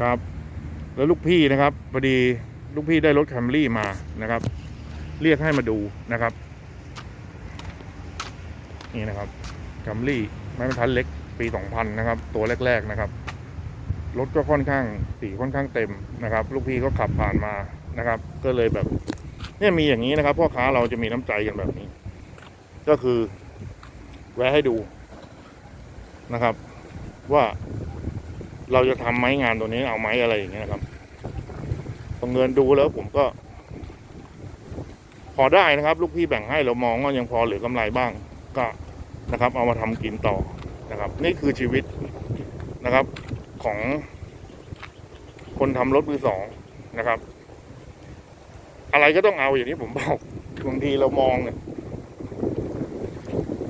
ครับ แล้วลูกพี่นะครับพอดีลูกพี่ได้รถแคมรี่มานะครับ เรียกให้มาดูนะครับ นี่นะครับแคมรี่ไม้บรรทัดเล็กปี2000นะครับ ตัวแรก ๆนะครับรถก็ค่อนข้างสีค่อนข้างเต็มนะครับ ลูกพี่ก็ขับผ่านมานะครับ ก็เลยแบบเนี่ยมีอย่างนี้นะครับพ่อค้าเราจะมีน้ำใจกันแบบนี้ ก็คือแวะให้ดูนะครับ ว่า เราจะทำไหมงานตัวนี้เอาไหมอะไรอย่างเงี้ยครับพอเงินดูแล้วผมก็ พอได้นะครับ ลูกพี่แบ่งให้เรามองว่ายังพอเหลือกำไรบ้าง ก็นะครับ เอามาทำกินต่อนะครับ นี่คือชีวิตนะครับของคนทำรถมือสองนะครับ อะไรก็ต้องเอาอย่างที่ผมบอกบางทีเรามองเนี่ย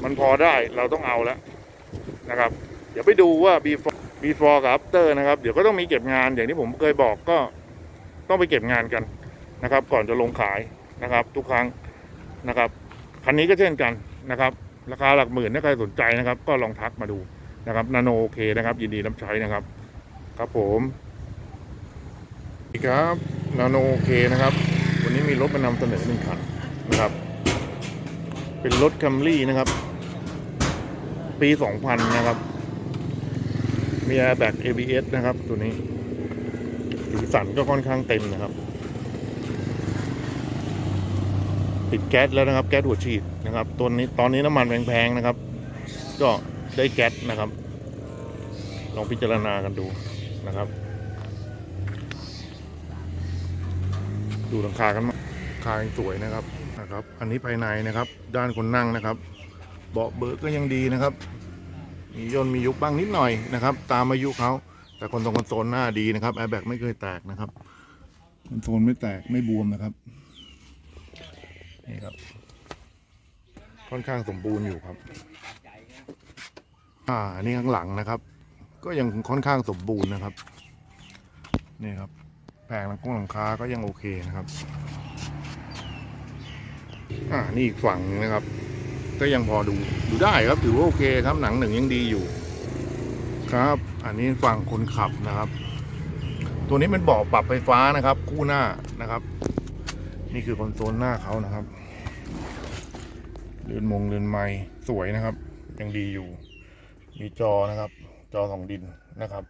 มันพอได้เราต้องเอาแล้วนะครับ เดี๋ยวไปดูว่า before before กับ after นะครับ เดี๋ยวก็ต้องมีเก็บงานอย่างที่ผมเคยบอกก็ต้องไปเก็บงานกันนะครับ ก่อนจะลงขายนะครับ ทุกครั้งนะครับคันนี้ก็เช่นกันนะครับ ราคาหลักหมื่นถ้าใครสนใจนะครับ ก็ลองทักมาดูนะครับนาโนโอเคนะครับ ยินดีรับใช้นะครับ ครับผมสวัสดีครับนาโนโอเคนะครับ วันนี้มีรถมานำเสนอหนึ่งคันนะครับ เป็นรถคัมรี่นะครับ ปี 2000 นะครับ มีแอร์แบ็ก ABS นะครับตัวนี้สีสันก็ค่อนข้างเต็มนะครับ ติดแก๊สแล้วนะครับ แก๊สหัวฉีดนะครับตัวนี้ตอนนี้น้ำมันแพงๆนะครับ ก็ได้แก๊สนะครับ ลองพิจารณากันดูนะครับ ดูหลังคากันมาคาสวยนะครับนะครับ อันนี้ภายในนะครับ ด้านคนนั่งนะครับ เบาะเบิกก็ยังดีนะครับ มีย่นมียุบบ้างนิดหน่อยนะครับ ตามอายุเขาแต่คนตรงคอนโซลหน้าดีนะครับแอร์แบ็กไม่เคยแตกนะครับคอนโซลไม่แตกไม่บวมนะครับนี่ครับค่อนข้างสมบูรณ์อยู่ครับ อ่าอันนี้ข้างหลังนะครับ ก็ยังค่อนข้างสมบูรณ์นะครับนี่ครับแผงหลังกงหลังคาก็ยังโอเคนะครับ อ่านี่อีกฝั่งหนึงนะครับ ก็ยังพอดูดูได้ครับถือว่าโอเคครับหนังหนึ่งยังดีอยู่ครับ อันนี้ฝั่งคนขับนะครับ ตัวนี้เป็นเบาะปรับไฟฟ้านะครับ คู่หน้านะครับ นี่คือคอนโซลหน้าเขานะครับเรือนมงเรือนไม้สวยนะครับ ยังดีอยู่ มีจอนะครับ จอสองดินนะครับ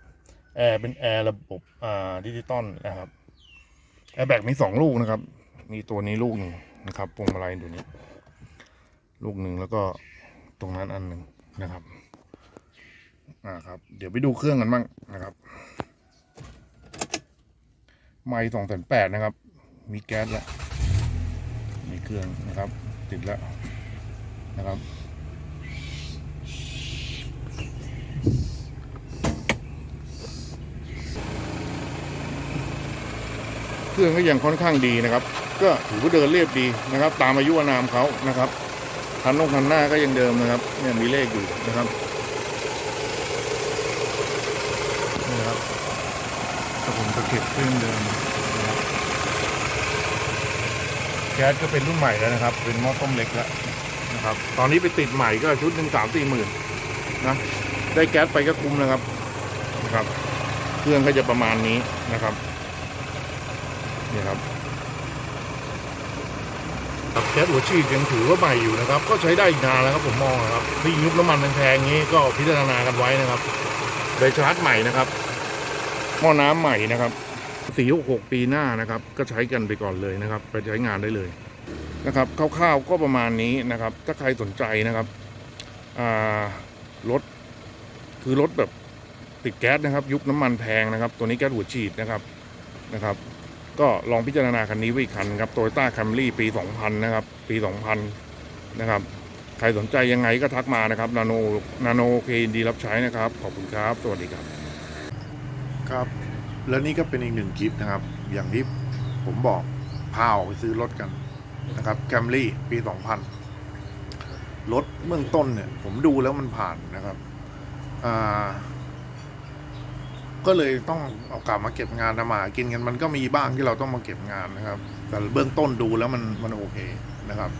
แอร์เป็นแอร์ระบบอ่าดิจิตอลนะครับแอร์แบกมีสองลูกนะครับ มีตัวนี้ลูกหนึ่งนะครับพวงมาลัยตัวนี้ ลูกหนึ่งแล้วก็ตรงนั้นอันหนึ่งนะครับอ่าครับ เดี๋ยวไปดูเครื่องกันบ้างนะครับไม้สองแสนแปดนะครับ มีแก๊สแล้วมีเครื่องนะครับ ติดแล้วนะครับเครื่องก็ยังค่อนข้างดีนะครับ ก็ถือว่าเดินเรียบดีนะครับ ตามอายุอานามเขานะครับ คันนงคันหน้าก็ยังเดิมนะครับเนี่ยมีเลขอยู่นะครับนี่ครับกระผมตะเข็บเครื่องเดิมนะครับแก๊สก็เป็นรุ่นใหม่แล้วนะครับ เป็นหม้อต้มเล็กแล้วนะครับ ตอนนี้ไปติดใหม่ก็ชุดหนึ่งสามสี่หมื่นนะได้แก๊สไปก็คุ้มนะครับนะครับ เครื่องก็จะประมาณนี้นะครับนี่ครับ ครับแก๊สหัวฉีดยังถือว่าใหม่อยู่นะครับ ก็ใช้ได้อีกนานแล้วครับผมมองนะครับที่ยุคน้ำมันแพงๆงี้ก็พิจารณากันไว้นะครับเลยชาร์จใหม่นะครับหม้อน้ำใหม่นะครับสี่หกปีหน้านะครับ ก็ใช้กันไปก่อนเลยนะครับ ไปใช้งานได้เลยนะครับคร่าวๆก็ประมาณนี้นะครับ ถ้าใครสนใจนะครับอ่ารถคือรถแบบติดแก๊สนะครับ ยุคน้ำมันแพงนะครับ ตัวนี้แก๊สหัวฉีดนะครับนะครับ ก็ลองพิจารณาคันนี้ไว้อีกคันครับโตโยต้าแคมรี่ปี 2000 นะครับ ปี 2000 นะครับ ใครสนใจยังไงก็ทักมานะครับ นาโน นาโนเคดีรับใช้นะครับ ขอบคุณครับ สวัสดีครับ ครับ แล้วนี่ก็เป็นอีกหนึ่งคลิปนะครับ อย่างที่ผมบอกพาออกไปซื้อรถกันนะครับแคมรี่ปี 2000 รถเบื้องต้นเนี่ย ผมดูแล้วมันผ่านนะครับ อ่า ก็เลยต้องเอากลับมาเก็บงานทำมาหากินกันมันก็มีบ้างที่เราต้องมาเก็บงานนะครับ แต่เบื้องต้นดูแล้วมันมันโอเคนะครับ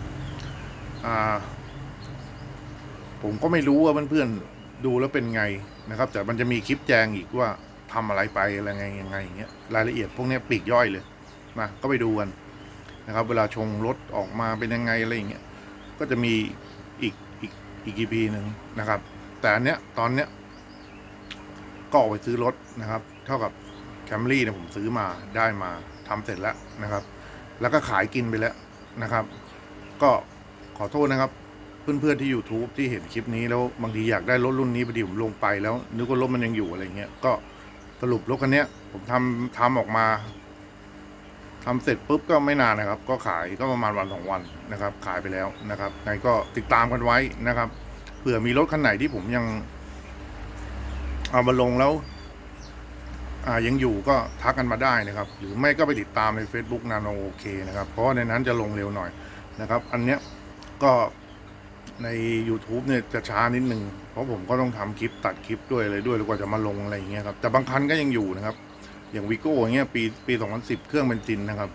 อ่าผมก็ไม่รู้ว่าเพื่อนๆดูแล้วเป็นไงนะครับ แต่มันจะมีคลิปแจงอีกว่าททำอะไรไปอะไรไงยังไงอย่างเงี้ยรายละเอียดพวกนี้ปลีกย่อยเลยมาก็ไปดูกันนะครับ เวลาชงรถออกมาเป็นยังไงอะไรอย่างเงี้ยก็จะมีอีกอีกอีก EP หนึ่งนะครับ แต่อันเนี้ยตอนเนี้ย ก็ออกไปซื้อรถนะครับ เท่ากับแคมรี่เนี่ยผมซื้อมาได้มาทำเสร็จแล้วนะครับ แล้วก็ขายกินไปแล้วนะครับ ก็ขอโทษนะครับ เพื่อนๆที่ YouTube ที่เห็นคลิปนี้แล้วบางทีอยากได้รถรุ่นนี้พอดีผมลงไปแล้วนึกว่ารถมันยังอยู่อะไรเงี้ยก็สรุปรถคันนี้ผมทำทำออกมาทำเสร็จปุ๊บก็ไม่นานนะครับ ก็ขายก็ประมาณวันสองวันนะครับ ขายไปแล้วนะครับไงก็ติดตามกันไว้นะครับเผื่อมีรถคันไหนที่ผมยัง เอามาลงแล้ว อ่ายังอยู่ก็ทักกันมาได้นะครับ หรือไม่ก็ไปติดตามใน Facebook นาโนโอเคนะครับ เพราะในนั้นจะลงเร็วหน่อยนะครับ อันเนี้ยก็ใน YouTube เนี่ยจะช้านิดนึง เพราะผมก็ต้องทำคลิปตัดคลิปด้วยอะไรด้วยแล้วกว่าจะมาลงอะไรอย่างเงี้ยครับ แต่บางคันก็ยังอยู่นะครับ อย่างวิโก้เงี้ยปีปี 2010 เครื่องเบนซินนะครับ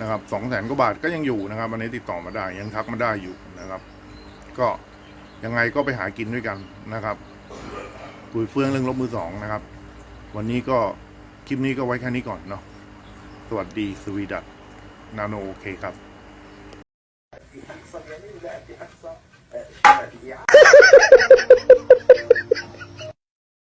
นะครับสองแสนกว่าบาทก็ยังอยู่นะครับอันนี้ติดต่อมาได้ยังทักมาได้อยู่นะครับ ก็ยังไงก็ไปหากินด้วยกันนะครับ คุยเฟื่องเรื่องลบมือสองนะครับ วันนี้ก็คลิปนี้ก็ไว้แค่นี้ก่อนเนาะสวัสดีสวีดัตนาโนโอเคครับ في